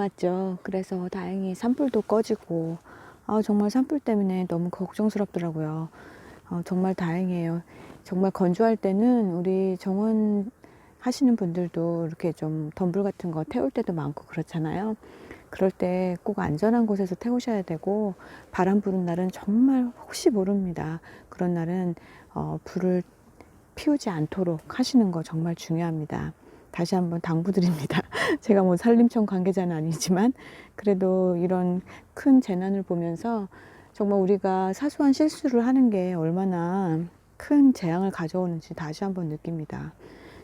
왔죠. 그래서 다행히 산불도 꺼지고, 아, 정말 산불 때문에 너무 걱정스럽더라고요. 어, 정말 다행이에요. 정말 건조할 때는 우리 정원 하시는 분들도 이렇게 좀 덤불 같은 거 태울 때도 많고 그렇잖아요. 그럴 때 꼭 안전한 곳에서 태우셔야 되고 바람 부는 날은 정말 혹시 모릅니다. 그런 날은 어, 불을 피우지 않도록 하시는 거 정말 중요합니다. 다시 한번 당부드립니다. 제가 뭐 산림청 관계자는 아니지만 그래도 이런 큰 재난을 보면서 정말 우리가 사소한 실수를 하는 게 얼마나 큰 재앙을 가져오는지 다시 한번 느낍니다.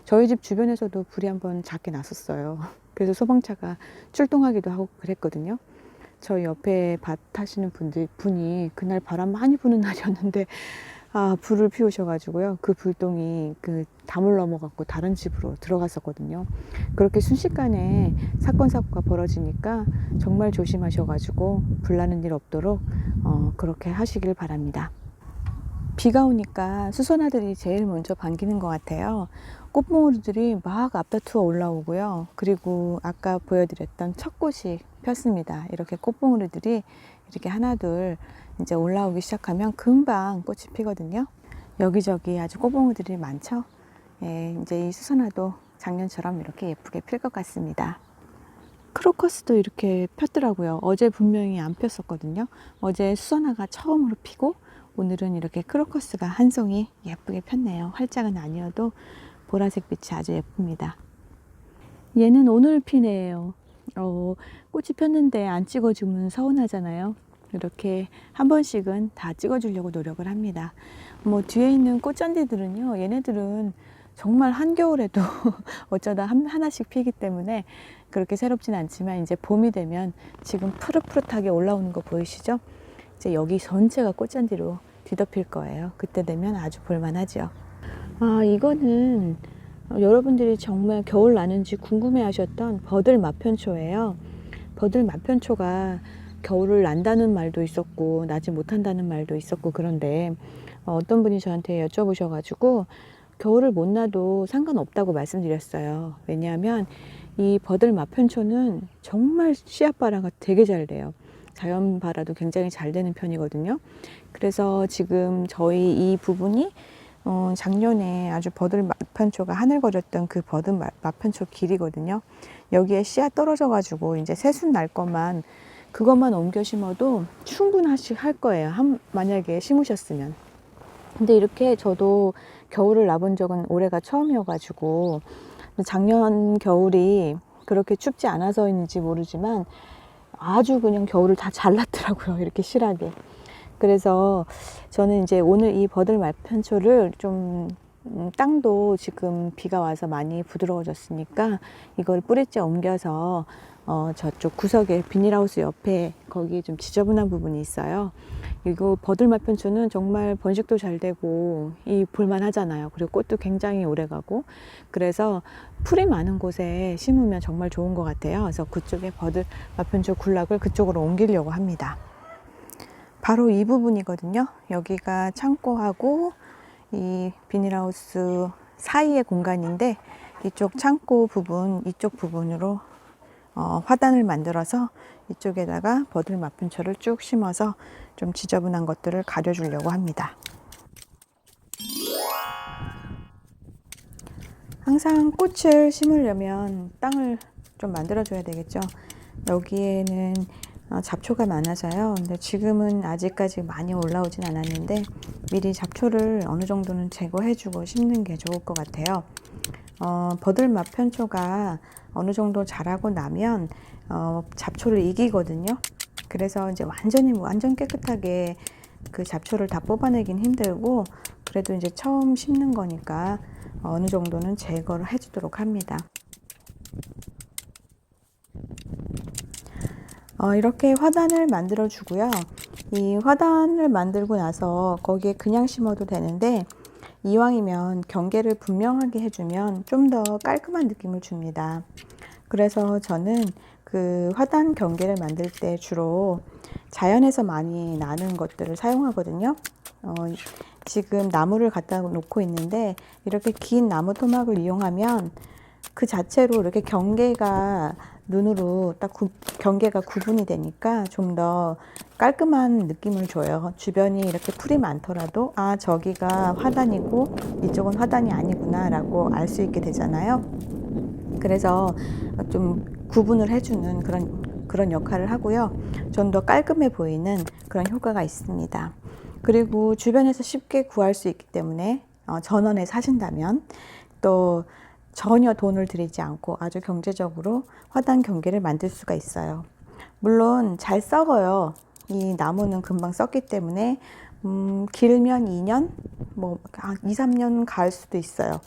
저희 집 주변에서도 불이 한번 작게 났었어요. 그래서 소방차가 출동하기도 하고 그랬거든요. 저희 옆에 밭 하시는 분들 분이 그날 바람 많이 부는 날이었는데 아 불을 피우셔가지고요 그 불똥이 그 담을 넘어갖고 다른 집으로 들어갔었거든요. 그렇게 순식간에 사건 사고가 벌어지니까 정말 조심하셔가지고 불나는 일 없도록 어, 그렇게 하시길 바랍니다. 비가 오니까 수선화들이 제일 먼저 반기는 것 같아요. 꽃봉오리들이 막 앞다투어 올라오고요. 그리고 아까 보여드렸던 첫 꽃이 폈습니다. 이렇게 꽃봉오리들이 이렇게 하나둘 이제 올라오기 시작하면 금방 꽃이 피거든요. 여기저기 아주 꽃봉오리들이 많죠. 예, 이제 이 수선화도 작년처럼 이렇게 예쁘게 필 것 같습니다. 크로커스도 이렇게 폈더라고요. 어제 분명히 안 폈었거든요. 어제 수선화가 처음으로 피고 오늘은 이렇게 크로커스가 한 송이 예쁘게 폈네요. 활짝은 아니어도 보라색 빛이 아주 예쁩니다. 얘는 오늘 피네요. 어, 꽃이 폈는데 안 찍어주면 서운하잖아요. 이렇게 한 번씩은 다 찍어주려고 노력을 합니다. 뭐 뒤에 있는 꽃잔디들은요, 얘네들은 정말 한겨울에도 어쩌다 한, 하나씩 피기 때문에 그렇게 새롭진 않지만 이제 봄이 되면 지금 푸릇푸릇하게 올라오는 거 보이시죠? 이제 여기 전체가 꽃잔디로 뒤덮일 거예요. 그때 되면 아주 볼만하죠. 아, 이거는 여러분들이 정말 겨울 나는지 궁금해 하셨던 버들 마편초예요. 버들 마편초가 겨울을 난다는 말도 있었고, 나지 못한다는 말도 있었고, 그런데 어, 어떤 분이 저한테 여쭤보셔가지고, 겨울을 못 나도 상관없다고 말씀드렸어요. 왜냐하면 이 버들 마편초는 정말 씨앗 발화가 되게 잘 돼요. 자연 발화도 굉장히 잘 되는 편이거든요. 그래서 지금 저희 이 부분이 어, 작년에 아주 버들 마편초가 하늘거렸던 그 버들 마- 마편초 길이거든요. 여기에 씨앗 떨어져 가지고 이제 새순 날 것만 그것만 옮겨 심어도 충분하시 할 거예요. 한, 만약에 심으셨으면. 근데 이렇게 저도 겨울을 나본 적은 올해가 처음이어가지고 작년 겨울이 그렇게 춥지 않아서인지 모르지만 아주 그냥 겨울을 다 잘랐더라고요. 이렇게 실하게. 그래서 저는 이제 오늘 이 버들 말 편초를 좀 음, 땅도 지금 비가 와서 많이 부드러워졌으니까 이걸 뿌리째 옮겨서 어, 저쪽 구석에 비닐하우스 옆에 거기 좀 지저분한 부분이 있어요. 이거 버들 말편초는 정말 번식도 잘 되고 이 볼만 하잖아요. 그리고 꽃도 굉장히 오래 가고 그래서 풀이 많은 곳에 심으면 정말 좋은 것 같아요. 그래서 그쪽에 버들 말편초 군락을 그쪽으로 옮기려고 합니다. 바로 이 부분이거든요. 여기가 창고하고 이 비닐하우스 사이의 공간인데 이쪽 창고 부분, 이쪽 부분으로 어, 화단을 만들어서 이쪽에다가 버들 마편초를 쭉 심어서 좀 지저분한 것들을 가려주려고 합니다. 항상 꽃을 심으려면 땅을 좀 만들어줘야 되겠죠. 여기에는 어, 잡초가 많아서요. 근데 지금은 아직까지 많이 올라오진 않았는데 미리 잡초를 어느 정도는 제거해주고 심는 게 좋을 것 같아요. 어, 버들 마편초가 어느 정도 자라고 나면 어, 잡초를 이기거든요. 그래서 이제 완전히 완전 깨끗하게 그 잡초를 다 뽑아내긴 힘들고 그래도 이제 처음 심는 거니까 어느 정도는 제거를 해주도록 합니다. 어, 이렇게 화단을 만들어 주고요. 이 화단을 만들고 나서 거기에 그냥 심어도 되는데 이왕이면 경계를 분명하게 해주면 좀 더 깔끔한 느낌을 줍니다. 그래서 저는 그 화단 경계를 만들 때 주로 자연에서 많이 나는 것들을 사용하거든요. 어, 지금 나무를 갖다 놓고 있는데 이렇게 긴 나무 토막을 이용하면 그 자체로 이렇게 경계가 눈으로 딱 구- 경계가 구분이 되니까 좀 더 깔끔한 느낌을 줘요. 주변이 이렇게 풀이 많더라도 아 저기가 화단이고 이쪽은 화단이 아니구나라고 알 수 있게 되잖아요. 그래서 좀 구분을 해주는 그런 그런 역할을 하고요. 좀 더 깔끔해 보이는 그런 효과가 있습니다. 그리고 주변에서 쉽게 구할 수 있기 때문에 어, 전원에 사신다면 또 전혀 돈을 들이지 않고 아주 경제적으로 화단 경계를 만들 수가 있어요. 물론 잘 썩어요. 이 나무는 금방 썩기 때문에 음, 길면 2년, 뭐 2, 3년 갈 수도 있어요.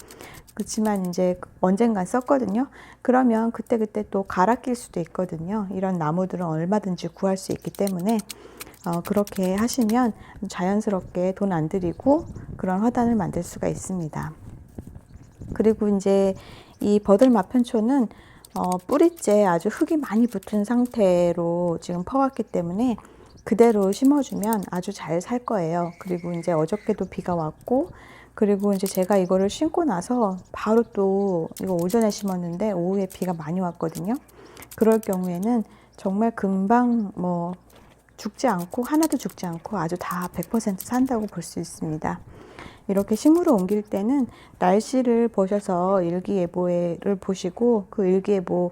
그렇지만 이제 언젠간 썼거든요. 그러면 그때그때 또 갈아 낄 수도 있거든요. 이런 나무들은 얼마든지 구할 수 있기 때문에 어, 그렇게 하시면 자연스럽게 돈 안 들이고 그런 화단을 만들 수가 있습니다. 그리고 이제 이 버들 마편초는 어, 뿌리째 아주 흙이 많이 붙은 상태로 지금 퍼왔기 때문에 그대로 심어주면 아주 잘 살 거예요. 그리고 이제 어저께도 비가 왔고, 그리고 이제 제가 이거를 심고 나서 바로 또 이거 오전에 심었는데 오후에 비가 많이 왔거든요. 그럴 경우에는 정말 금방 뭐 죽지 않고 하나도 죽지 않고 아주 다 100% 산다고 볼 수 있습니다. 이렇게 식물을 옮길 때는 날씨를 보셔서 일기예보를 보시고 그 일기예보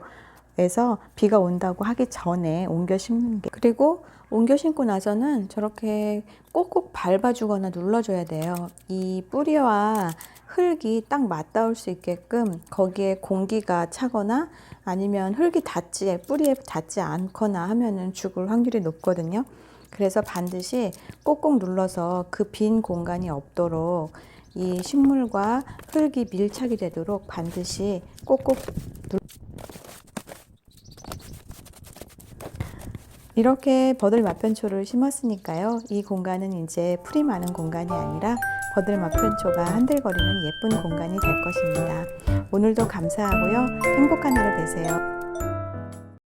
에서 비가 온다고 하기 전에 옮겨 심는 게 그리고 옮겨 심고 나서는 저렇게 꼭꼭 밟아주거나 눌러줘야 돼요. 이 뿌리와 흙이 딱 맞닿을 수 있게끔 거기에 공기가 차거나 아니면 흙이 닿지 뿌리에 닿지 않거나 하면은 죽을 확률이 높거든요. 그래서 반드시 꼭꼭 눌러서 그 빈 공간이 없도록 이 식물과 흙이 밀착이 되도록 반드시 꼭꼭 눌 이렇게 버들 마편초를 심었으니까요. 이 공간은 이제 풀이 많은 공간이 아니라 버들 마편초가 한들거리는 예쁜 공간이 될 것입니다. 오늘도 감사하고요. 행복한 하루 되세요.